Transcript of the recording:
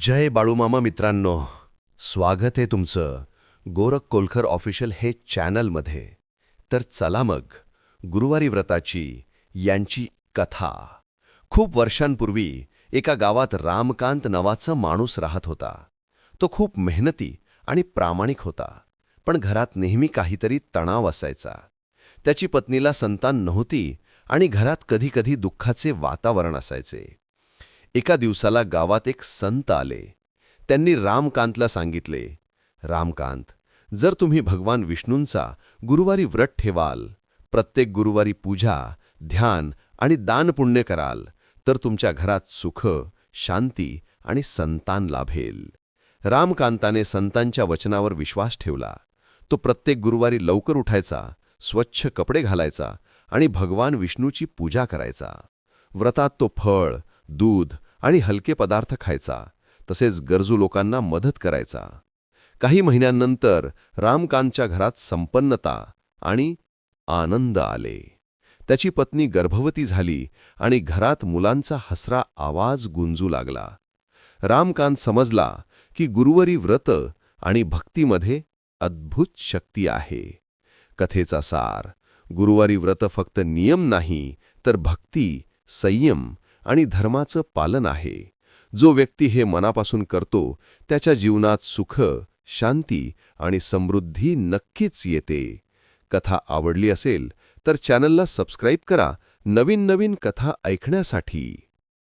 जय बाळूमामा मित्रांनो स्वागत आहे तुमचं गोरख कोलखर ऑफिशियल हे चॅनलमध्ये. तर चला मग गुरुवारी व्रताची यांची कथा. खूप वर्षांपूर्वी एका गावात रामकांत नावाचा माणूस राहत होता. तो खूप मेहनती आणि प्रामाणिक होता पण घरात नेहमी काहीतरी तणाव असायचा. त्याची पत्नीला संतान नव्हती आणि घरात कधीकधी दुःखाचे वातावरण असायचे. एका दिवसाला गावात एक संत आले. त्यांनी रामकांतला सांगितले रामकांत जर तुम्ही भगवान विष्णूंचा गुरुवारी व्रत ठेवाल प्रत्येक गुरुवारी पूजा ध्यान आणि दानपुण्य कराल तर तुमच्या घरात सुख शांती आणि संतान लाभेल. रामकांताने संतांच्या वचनावर विश्वास ठेवला. तो प्रत्येक गुरुवारी लवकर उठायचा स्वच्छ कपडे घालायचा आणि भगवान विष्णूची पूजा करायचा. व्रतात तो फळ दूध आणि हलके पदार्थ खायचा तसेच गरजू लोकांना मदत करायचा. काही महिन्यांनंतर रामकांतच्या घरात संपन्नता आणि आनंद आले. त्याची पत्नी गर्भवती झाली आणि घरात मुलांचा हसरा आवाज गुंजू लागला. रामकांत समजला की गुरुवरी व्रत आणि भक्तीमध्ये अद्भुत शक्ती आहे. कथेचा सार गुरुवारी व्रत फक्त नियम नाही तर भक्ती संयम आणि धर्माचं पालन आहे. जो व्यक्ती हे मनापासून करतो त्याच्या जीवनात सुख शांती आणि समृद्धी नक्कीच येते. कथा आवडली असेल तर चॅनलला सबस्क्राईब करा. नवीन नवीन कथा ऐकण्यासाठी.